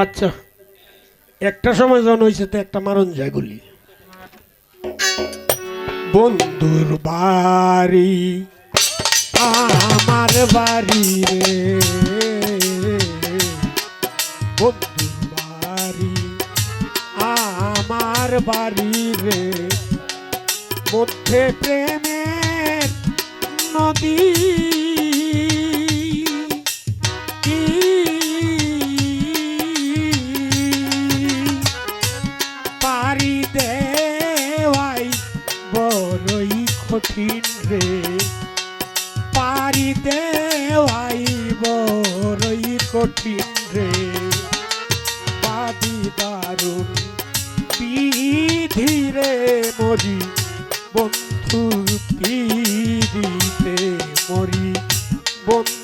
আচ্ছা। একটা সময় যখন হয়েছে তো একটা মারণ যায় গুলি। বন্ধুর বাড়ি, আমার বাড়ি রে। বন্ধুর বাড়ি, আমার বাড়ি রে। মধ্যে প্রেমের নদী কঠিন রে। পারি দেওয়াই বড়ই কঠিন রে। পাবি দারুণ পিধিরে মরি, বন্ধু পিধিতে মরি বন্ধুর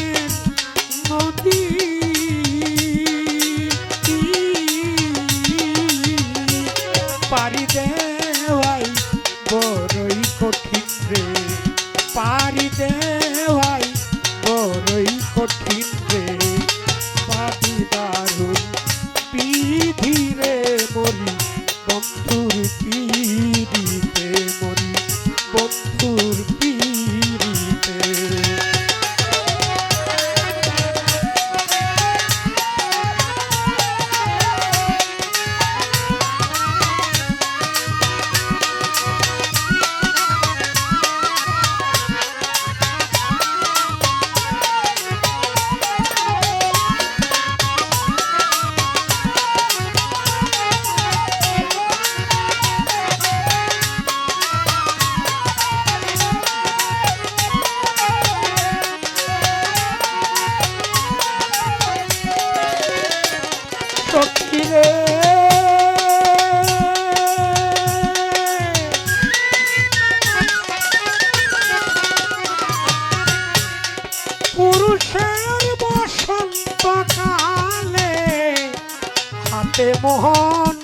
কঠিন সখী পুরুষের বসন্ত কালে হাতে মোহন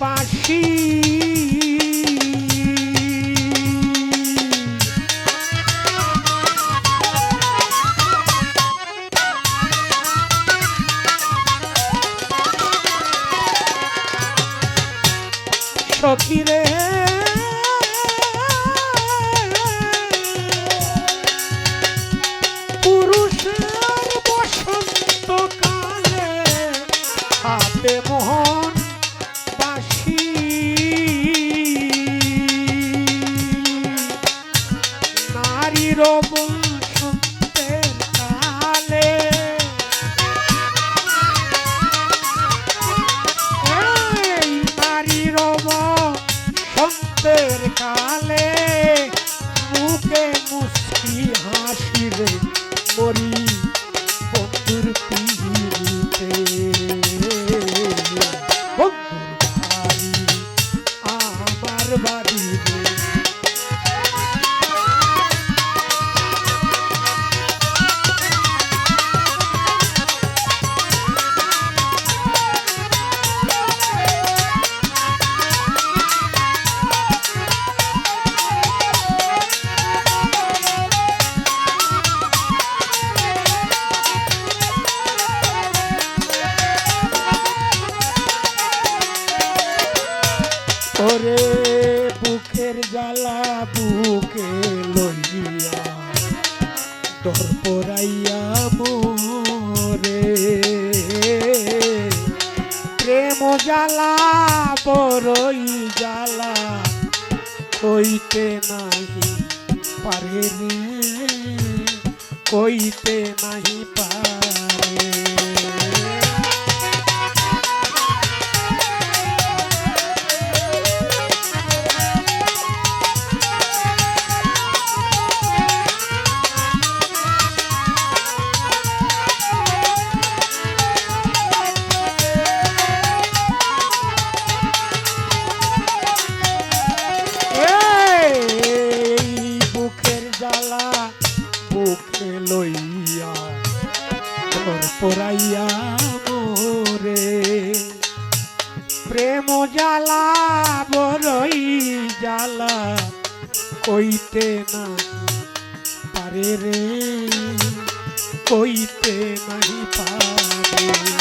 বাঁশি। সখী রাতের কালে মুখে মুস্কি হাসিরে মরি বন্ধুর তোর পড়াইয়া মোরে। প্রেম জ্বালা বড়ই জ্বালা কইতে নাহি পারে রে। কইতে নাহি পারে তোর পরাইয়া মোরে প্রেম জালা বড়ই জালা কইতে না পারে রে কইতে নাই পারে।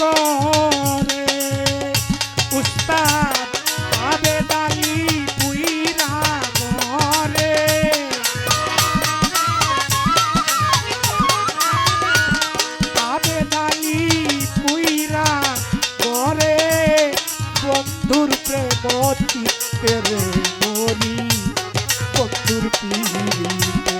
করে। উস্তাদ আবেদালি পুইরা মরে আবেদালি পুইরা করে বন্ধুর প্রেম চিত্তের মরি বন্ধুর পিড়িতে।